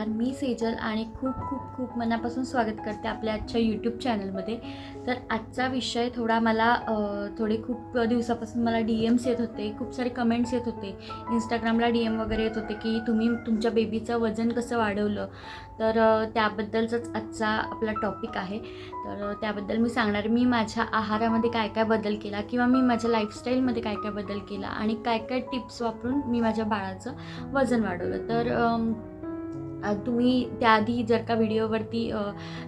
नमस्कार मी सेजल आणि खूप खूप खूप मनापासून स्वागत करते आपल्या आजच्या यूट्यूब चॅनलमध्ये तर आजचा विषय थोडा मला थोडे खूप दिवसापासून मला डी एम्स येत होते खूप सारे कमेंट्स येत होते. इंस्टाग्रामला डी एम वगैरे येत होते की तुम्ही तुमच्या बेबीचं वजन कसं वाढवलं? तर त्याबद्दलचाच आजचा आपला टॉपिक आहे. तर त्याबद्दल मी सांगणार मी माझ्या आहारामध्ये काय काय बदल केला किंवा मी माझ्या लाईफस्टाईलमध्ये काय काय बदल केला आणि काय काय टिप्स वापरून मी माझ्या बाळाचं वजन वाढवलं. तर तुम्ही त्याआधी जर का व्हिडिओवरती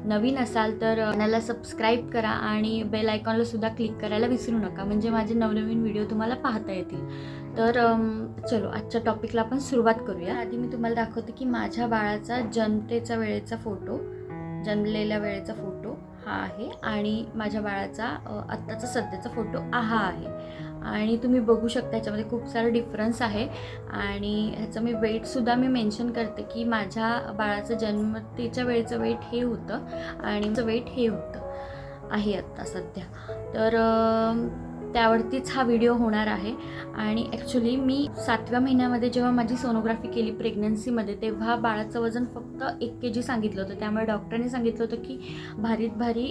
नवीन असाल तर चॅनलला सबस्क्राईब करा आणि बेल आयकॉनला सुद्धा क्लिक करायला विसरू नका. म्हणजे माझे नवनवीन व्हिडिओ तुम्हाला पाहता येतील. तर चलो आजच्या टॉपिकला आपण सुरुवात करूया. आधी मी तुम्हाला दाखवते की माझ्या बाळाचा जन्मतेचा वेळेचा फोटो जन्मलेल्या वेळेचा फोटो हा आहे आणि माझ्या बाळाचा आत्ताचा सध्याचा फोटो हा आहे. आणि तुम्ही बघू शकता याच्यामध्ये खूप सारं डिफरन्स आहे. आणि ह्याचं मी वेटसुद्धा मी मेन्शन करते की माझ्या बाळाचं जन्मतेच्या वेळेचं वेट हे होतं आणि वेट हे होतं आहे आत्ता सध्या. तर त्यावरतीच हा व्हिडिओ होणार आहे. आणि ॲक्च्युली मी सातव्या महिन्यामध्ये जेव्हा माझी सोनोग्राफी केली प्रेग्नन्सीमध्ये तेव्हा बाळाचं वजन फक्त एक के जी सांगितलं होतं. त्यामुळे डॉक्टरने सांगितलं होतं की भारीत भारी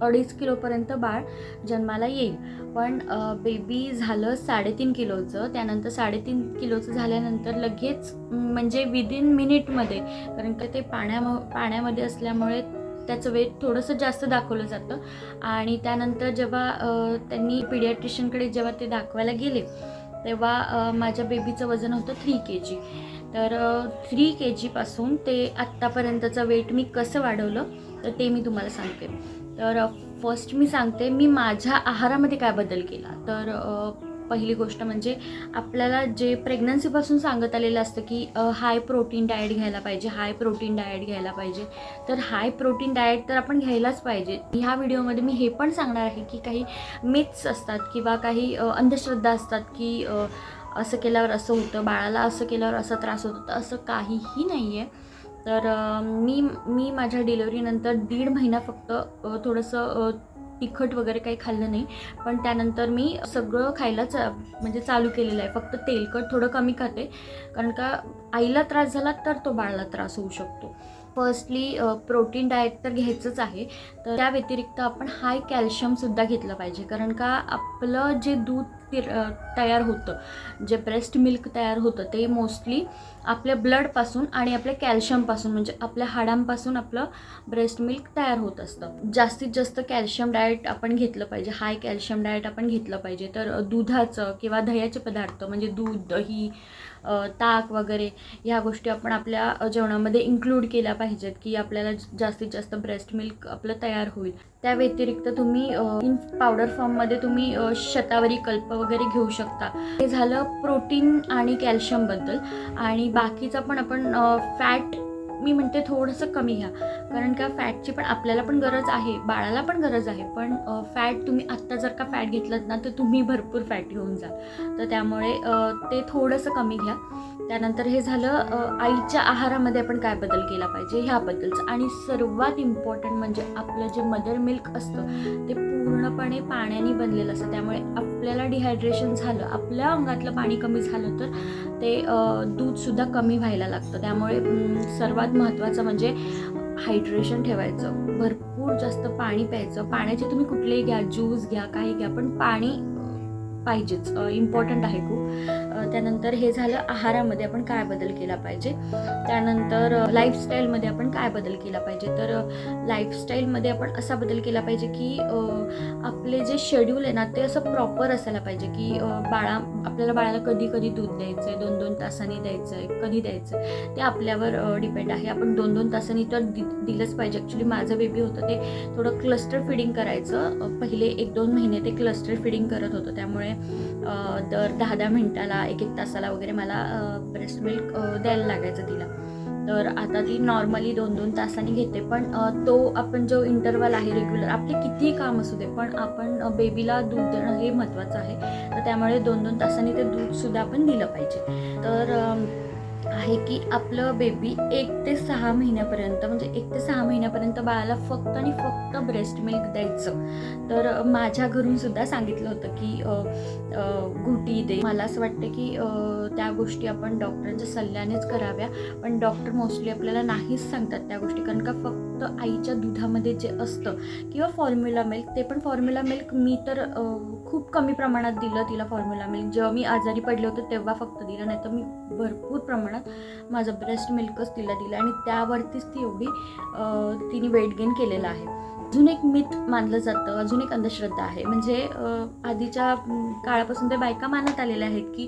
अडीच किलोपर्यंत बाळ जन्माला येईल. पण बेबी झालं साडेतीन किलोचं. त्यानंतर साडेतीन किलोचं झाल्यानंतर लगेच म्हणजे विदिन मिनिटमध्ये कारण का ते पाण्याम पाण्यामध्ये असल्यामुळे त्याचं वेट थोडंसं जास्त दाखवलं जातं. आणि त्यानंतर जेव्हा त्यांनी पिडियाट्रिशियनकडे जेव्हा ते दाखवायला गेले तेव्हा माझ्या बेबीचं वजन होतं थ्री के जी तर थ्री के जीपासून ते आत्तापर्यंतचं वेट मी कसं वाढवलं तर ते मी तुम्हाला सांगते. तर फर्स्ट मी सांगते मी माझ्या आहारामध्ये काय बदल केला. तर पहिली गोष्ट म्हणजे आपल्याला जे प्रेग्नन्सीपासून सांगत आलेलं असतं की हाय प्रोटीन डाएट घ्यायला पाहिजे हाय प्रोटीन डाएट घ्यायला पाहिजे. तर हाय प्रोटीन डाएट तर आपण घ्यायलाच पाहिजे. ह्या व्हिडिओमध्ये मी हे पण सांगणार आहे की काही मिथ्स असतात किंवा काही अंधश्रद्धा असतात की असं केल्यावर असं होतं बाळाला असं केल्यावर असा त्रास होतो तर असं काहीही नाही आहे तर मी मी माझ्या डिलिव्हरीनंतर दीड महिना फक्त थोडंसं तिखट वगैरे काही खाल्लं नाही. पण त्यानंतर मी सगळं खायला चा म्हणजे चालू केलेलं आहे. फक्त तेलकट थोडं कमी खाते. कारण का आईला त्रास झाला तर तो बाळाला त्रास होऊ शकतो. फर्स्टली प्रोटीन डाएट तर घ्यायचंच आहे. तर त्या व्यतिरिक्त आपण हाय कॅल्शियमसुद्धा घेतलं पाहिजे. कारण का आपलं जे दूध तयार होतं. जे ब्रेस्ट मिल्क तयार होतं ते मोस्टली आपल्या ब्लडपासून आणि आपल्या कॅल्शियमपासून म्हणजे आपल्या हाडांपासून आपलं ब्रेस्ट मिल्क तयार होत असतं. जास्तीत जास्त कॅल्शियम डाएट आपण घेतलं पाहिजे. हाय कॅल्शियम डाएट आपण घेतलं पाहिजे. तर दुधाचं किंवा दह्याचे पदार्थ म्हणजे दूध दही ताक वगैरे ह्या गोष्टी आपण आपल्या जेवणामध्ये इन्क्लूड केल्या पाहिजेत की आपल्याला जास्तीत जास्त ब्रेस्ट मिल्क आपलं तयार होईल. त्या व्यतिरिक्त तुम्ही इन पावडर फॉर्ममध्ये तुम्ही शतावरी कल्प वगैरे घेऊ शकता. हे झालं प्रोटीन आणि कॅल्शियमबद्दल आणि बाकीचं पण आपण फॅट मी म्हणते थोडंसं कमी घ्या. कारण का फॅटची पण आपल्याला पण गरज आहे बाळाला पण गरज आहे. पण फॅट तुम्ही आत्ता जर का फॅट घेतलं ना तर तुम्ही भरपूर फॅट घेऊन जाल तर त्यामुळे ते थोडंसं कमी घ्या. त्यानंतर हे झालं आईच्या आहारामध्ये आपण काय बदल केला पाहिजे? ह्याबद्दलचं. आणि सर्वात इम्पॉर्टंट म्हणजे आपलं जे मदर मिल्क असतं ते पूर्णपणे पाण्याने बनलेलं असतं. त्यामुळे आपल्याला डिहायड्रेशन झालं आपल्या अंगातलं पाणी कमी झालं तर ते दूधसुद्धा कमी व्हायला लागतं. त्यामुळे सर्वात महत्त्वाचं म्हणजे हायड्रेशन ठेवायचं. भरपूर जास्त पाणी प्यायचं. पाण्याचे तुम्ही कुठलेही घ्या ज्यूस घ्या काही घ्या पण पाणी पाहिजेच. इम्पॉर्टंट आहे खूप. त्यानंतर हे झालं आहारामध्ये आपण काय बदल केला पाहिजे? त्यानंतर लाईफस्टाईलमध्ये आपण काय बदल केला पाहिजे? तर लाईफस्टाईलमध्ये आपण असा बदल केला पाहिजे की आपले जे शेड्यूल आहे ना ते असं प्रॉपर असायला पाहिजे की बाळा आपल्याला बाळाला कधी कधी दूध द्यायचं आहे दोन दोन तासांनी द्यायचं आहे कधी द्यायचं आहे ते आपल्यावर डिपेंड आहे. आपण दोन दोन तासांनी तर दि दिलंच पाहिजे. ॲक्च्युली माझं बेबी होतं ते थोडं क्लस्टर फिडिंग करायचं. पहिले एक दोन महिने ते क्लस्टर फिडिंग करत होतं. त्यामुळे दर दहा दहा मिनिटाला एक एक तासाला वगैरे मला ब्रेस्ट मिल्क द्यायला लागायचं तिला. तर आता ती नॉर्मली दोन दोन तासांनी घेते पण तो आपण जो इंटरवल आहे रेग्युलर आपले कितीही काम असू दे पण आपण बेबीला दूध देणं हे महत्त्वाचं आहे. तर त्यामुळे दोन दोन तासांनी ते दूधसुद्धा आपण दिलं पाहिजे. तर आहे की आपलं बेबी एक ते सहा महिन्यापर्यंत म्हणजे एक ते सहा महिन्यापर्यंत बाळाला फक्त आणि फक्त ब्रेस्ट मिल्क द्यायचं. तर माझ्या घरून सुद्धा सांगितलं होतं की घुटी दे. मला असं वाटतं की त्या गोष्टी आपण डॉक्टरांच्या सल्ल्यानेच कराव्या. पण डॉक्टर मोस्टली आपल्याला नाहीच सांगतात त्या गोष्टी. कारण का फक्त आईच्या दुधामध्ये जे असतं किंवा फॉर्म्युला मिल्क ते पण फॉर्म्युला मिल्क मी तर खूप कमी प्रमाणात दिलं तिला फॉर्म्युला मिल्क जेव्हा मी आजारी पडले होते तेव्हा फक्त दिलं नाही तर मी भरपूर प्रमाणात माझं ब्रेस्ट मिल्कच तिला दिलं. आणि त्यावरतीच ती एवढी तिने वेट गेन केलेलं आहे. अजून एक मिथ मानलं जातं अजून एक अंधश्रद्धा आहे. म्हणजे आधीच्या काळापासून ते बायका मानत आलेल्या आहेत की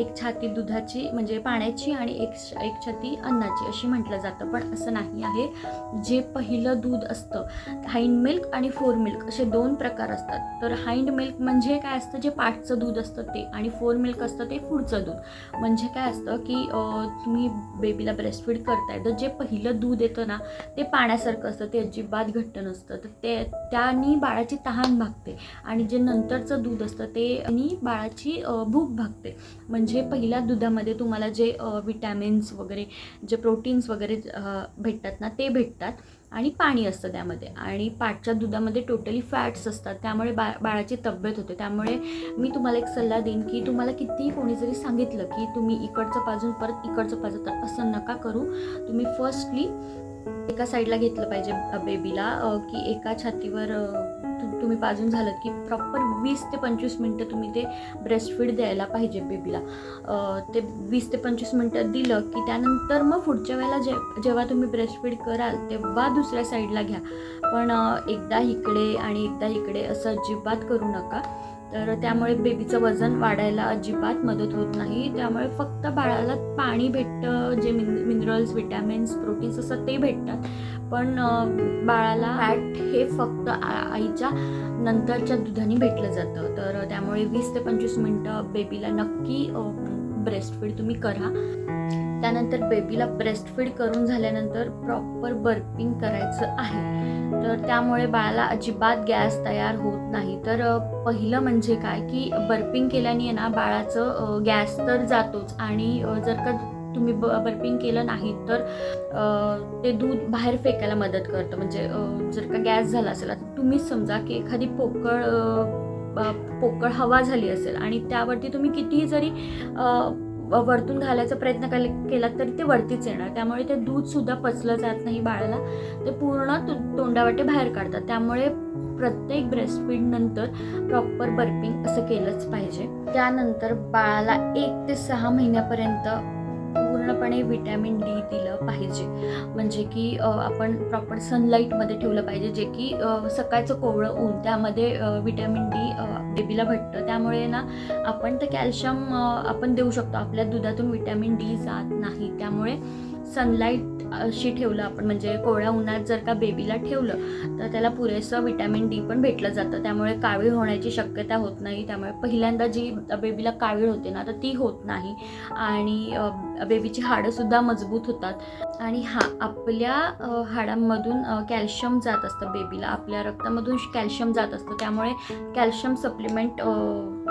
एक छाती दुधाची म्हणजे पाण्याची आणि एक एक छाती अन्नाची अशी म्हटलं जातं. पण असं नाही आहे. जे पहिलं दूध असतं हाइंड मिल्क आणि फोर मिल्क असे दोन प्रकार असतात. तर हाइंड मिल्क म्हणजे काय असतं? जे पाठचं दूध असतं ते आणि फोर मिल्क असतं ते पुढचं दूध. म्हणजे काय असतं की तुम्ही बेबीला ब्रेस्टफीड करताय. तर जे पहिलं दूध येतं ना ते पाण्यासारखं असतं. ते अजिबात घट्ट नसतं. तर ते त्यानी बाळाची तहान भागते आणि जे नंतरचं दूध असतं ते आणि बाळाची भूक भागते. म्हणजे पहिल्या दुधामध्ये तुम्हाला जे विटॅमिन्स वगैरे जे प्रोटीन्स वगैरे भेटतात ना ते भेटतात आणि पाणी असतं त्यामध्ये. आणि पाठच्या दुधामध्ये टोटली फॅट्स असतात. त्यामुळे बा बाळाची तब्येत होते. त्यामुळे मी तुम्हाला एक सल्ला देईन की तुम्हाला कितीही कोणी जरी सांगितलं की तुम्ही इकडचं पाजून परत इकडचं पाजून तर असं नका करू. तुम्ही फर्स्टली एका साईडला घेतलं पाहिजे बेबीला की एका छातीवर तु- तुम्ही पाजून झालं की प्रॉपर वीस ते पंचवीस मिनटं तुम्ही ते ब्रेस्टफीड द्यायला पाहिजे बेबीला ते वीस ते पंचवीस मिनटं दिलं की त्यानंतर मग पुढच्या वेळेला जे जेव्हा तुम्ही ब्रेस्टफीड कराल तेव्हा दुसऱ्या साईडला घ्या. पण एकदा इकडे आणि एकदा इकडे असं अजिबात करू नका. तर त्यामुळे बेबीचं वजन वाढायला अजिबात मदत होत नाही. त्यामुळे फक्त बाळाला पाणी भेटतं जे मिन मिनरल्स विटॅमिन्स प्रोटीन्स असं ते भेटतात. पण बाळाला फॅट हे फक्त आईच्या नंतरच्या दुधाने भेटलं जातं. तर त्यामुळे वीस ते पंचवीस मिनटं बेबीला नक्की ब्रेस्ट फीड तुम्ही करा. त्यानंतर बेबीला ब्रेस्ट फीड करून झाल्यानंतर प्रॉपर बर्पिंग करायचं आहे. तर त्यामुळे बाळाला अजिबात गॅस तयार होत नाही. तर पहिलं म्हणजे काय की बर्पिंग केल्याने आहे ना बाळाचं गॅस तर जातोच. आणि जर का तुम्ही ब बर्पिंग केलं नाही तर ते दूध बाहेर फेकायला मदत करतं. म्हणजे जर का गॅस झाला असेल तर तुम्हीच समजा की एखादी पोकळ पोकळ हवा झाली असेल आणि त्यावरती तुम्ही कितीही जरी वरतून घालायचा प्रयत्न केला केलात तरी ते वरतीच येणार. त्यामुळे ते दूधसुद्धा पचलं जात नाही बाळाला. ते पूर्ण तो- तोंडावाटे बाहेर काढतात. त्यामुळे प्रत्येक ब्रेस्टफीड नंतर प्रॉपर बर्पिंग असं केलंच पाहिजे. त्यानंतर बाळाला एक ते सहा महिन्यापर्यंत पूर्णपणे विटॅमिन डी दिलं पाहिजे. म्हणजे की आपण प्रॉपर सनलाईटमध्ये ठेवलं पाहिजे जे की सकाळचं कोवळं ऊन त्यामध्ये विटॅमिन डी बेबीला भेटतं. त्यामुळे ना आपण तर कॅल्शियम आपण देऊ शकतो. आपल्या दुधातून विटॅमिन डी जात नाही. त्यामुळे सनलाईट अशी ठेवलं आपण म्हणजे कोवळ्या उन्हात जर का बेबीला ठेवलं तर त्याला पुरेसं विटॅमिन डी पण भेटलं जातं. त्यामुळे कावीळ होण्याची शक्यता होत नाही. त्यामुळे पहिल्यांदा जी बेबीला कावीळ होते ना तर ती होत नाही. आणि बेबीची हाडंसुद्धा मजबूत होतात. आणि हा आपल्या हाडांमधून कॅल्शियम जात असतं बेबीला आपल्या रक्तामधून कॅल्शियम जात असतं. त्यामुळे कॅल्शियम सप्लिमेंट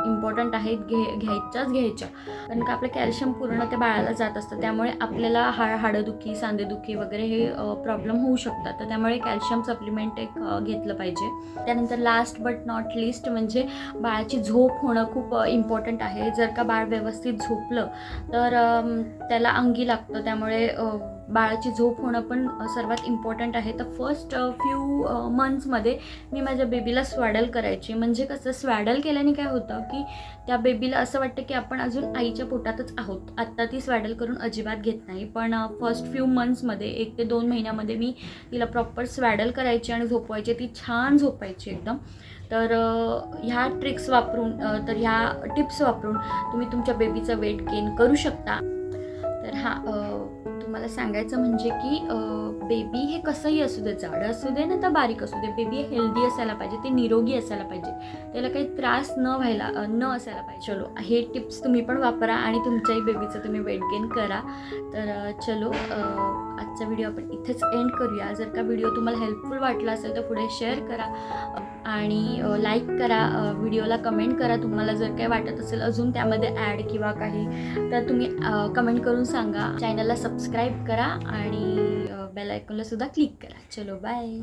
इम्पॉर्टंट आहेत घे घ्यायच्याच घ्यायच्या. कारण का आपलं कॅल्शियम पूर्ण त्या बाळाला जात असतं. त्यामुळे आपल्याला हा हाडंदुखी सांधेदुखी वगैरे हे प्रॉब्लेम होऊ शकतात. तर त्यामुळे कॅल्शियम सप्लिमेंट एक घेतलं पाहिजे. त्यानंतर लास्ट बट नॉट लिस्ट म्हणजे बाळाची झोप होणं खूप इम्पॉर्टंट आहे. जर का बाळ व्यवस्थित झोपलं तर त्याला अंगी लागतं. त्यामुळे बाळाची झोप होणं पण सर्वात इम्पॉर्टंट आहे. तर फर्स्ट फ्यू मंथ्समध्ये मी माझ्या बेबीला स्वॅडल करायची. म्हणजे कसं स्वॅडल केल्याने काय होतं की त्या बेबीला असं वाटतं की आपण अजून आईच्या पोटातच आहोत. आत्ता ती स्वॅडल करून अजिबात घेत नाही. पण फर्स्ट फ्यू मंथ्समध्ये एक ते दोन महिन्यामध्ये मी तिला प्रॉपर स्वॅडल करायची आणि झोपवायची. ती छान झोपायची एकदम. तर ह्या ट्रिक्स वापरून तर ह्या टिप्स वापरून तुम्ही तुमच्या बेबीचं वेट गेन करू शकता. तर हा तुम्हाला सांगायचं म्हणजे की बेबी हे कसंही असू दे जाड असू दे ना तर बारीक असू दे. बेबी हेल्दी असायला पाहिजे ते निरोगी असायला पाहिजे. त्याला काही त्रास न व्हायला न असायला पाहिजे. चलो हे टिप्स तुम्ही पण वापरा आणि तुमच्याही बेबीचं तुम्ही वेट गेन करा. तर चलो आजचा व्हिडिओ आपण इथेच एंड करूया. जर का व्हिडिओ तुम्हाला हेल्पफुल वाटला असेल तर पुढे शेअर करा. आणि लाईक करा व्हिडिओला कमेंट करा. तुम्हाला जर काही वाटत असेल अजून त्यामध्ये ॲड किंवा काही तर तुम्ही कमेंट करून सांगा. चॅनलला सबस्क्राईब करा आणि बेल आयकॉनला सुद्धा क्लिक करा. चलो बाय